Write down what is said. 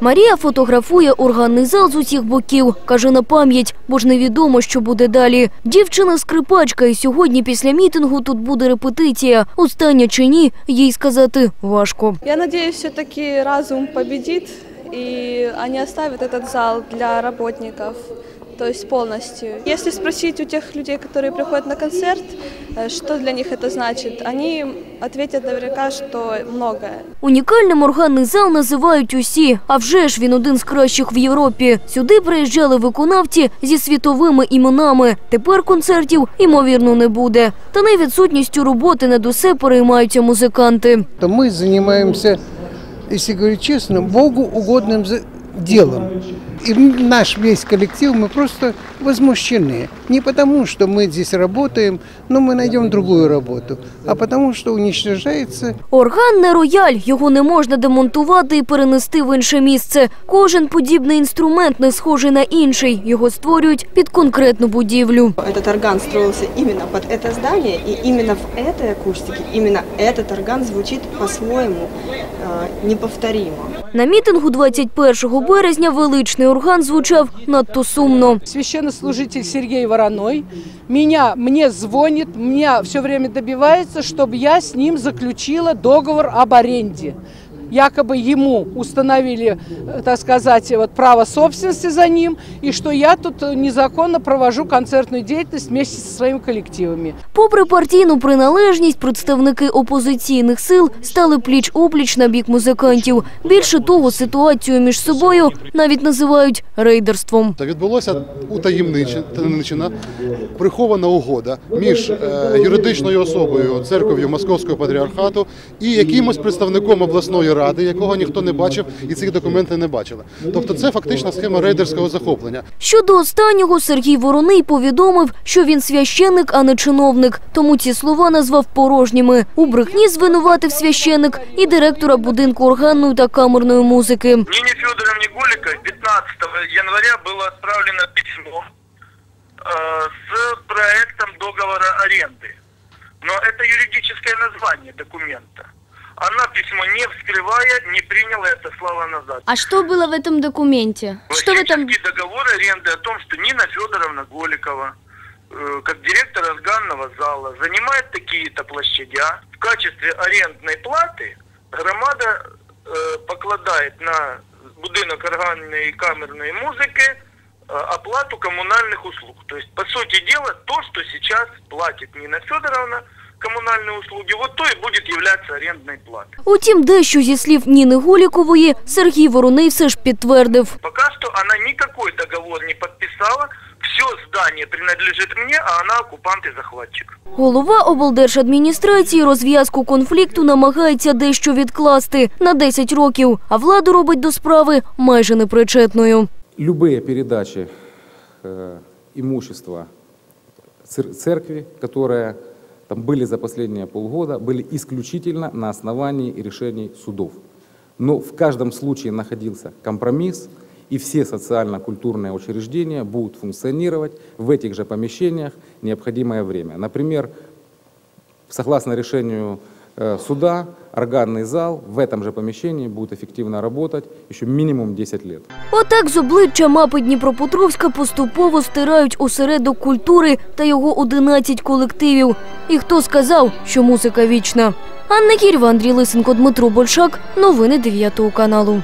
Марія фотографує органний зал з усіх боків. Каже на пам'ять, бо ж невідомо, що буде далі. Дівчина скрипачка, і сьогодні після мітингу тут буде репетиція. Остання чи ні, їй сказати важко. Я сподіваюся, все-таки разум побідіть і они оставят цей зал для работников, то есть полностью. Если спросить у тех людей, которые приходят на концерт, э, что для них это значит, они ответят наверняка, что многое. Унікальним органний зал називають усі, а вже ж він один з кращих в Європі. Сюди приїжджали виконавці зі світовими іменами. Тепер концертів ймовірно не буде. Та не відсутністю роботи над усе переймаються музиканти. то мы занимаемся, если говорить честно, Богу угодным за- делом. И м- наш весь коллектив, мы просто возмущены. Не потому, что мы здесь работаем, но мы найдем другую работу, а потому, что уничтожается Орган не рояль, його не можна демонтувати і перенести в інше місце. Кожен подібний інструмент не схожий на інший. Його створюють під конкретну будівлю. Этот орган строился именно под это здание, и именно в этой акустике, именно этот орган звучит по-своему э, неповторимо. На мітингу 21 березня величний орган звучав надто сумно. священнослужитель Сергей Вороной меня, мне звонит, меня все время добивается, чтобы я с ним заключила договор об аренде. Якобы ему установили, э, так сказать, вот право собственности за ним, и что я тут э, незаконно провожу концертную деятельность вместе со своими коллективами. Попри партійну приналежність, представники опозиційних сил стали пліч-опліч на бік музикантів. Більше того, ситуацію між собою навіть називають рейдерством. Та відбулося утаємничена прихована угода між е, юридичною особою церков'ю Московського патріархату і якимось представником обласної ради, якого ніхто не бачив і цих документів не бачили. Тобто це фактична схема рейдерського захоплення. Щодо останнього, Сергій Вороний повідомив, що він священник, а не чиновник. Тому ці слова назвав порожніми. У брехні звинуватив священник і директора будинку органної та камерної музики. Нине Федоровне Голиковой 15 января было отправлено письмо э, с проектом договора аренды. Но это юридическое название документа. Она письмо не вскрывая, не приняла и отослала назад. А что было в этом документе? Что в этом... Классический договор аренды о том, что Нина Федоровна Голикова, э, как директор органного зала, занимает такие-то площадя. В качестве арендной платы громада э, покладает на будинок органної і камерної музики э, оплату коммунальных услуг. То есть, по сути дела, то, что сейчас платит Нина Федоровна, коммунальные услуги, вот то и будет являться арендной платой. Утім, дещо зі слів Ніни Голікової Сергій Вороний все ж підтвердив. Пока что она никакой договор не подписала. Все здание принадлежит мне, а она оккупант и захватчик. Голова облдержадміністрації розв'язку конфлікту намагається дещо відкласти на 10 років, а владу робить до справи майже непричетною. любые передачи э, имущества цер- церкви, которые там были за последние полгода, были исключительно на основании решений судов. Но в каждом случае находился компромисс, и все социально-культурные учреждения будут функционировать в этих же помещениях необходимое время. Например, согласно решению суда, органный зал в этом же помещении будет эффективно работать еще минимум 10 лет. Отак з обличчя мапи Дніпропетровська поступово стирають осередок культури та його 11 колективів. І хто сказав, що музика вічна? Анна Кірва, Андрій Лисенко, Дмитро Большак. Новини 9 каналу.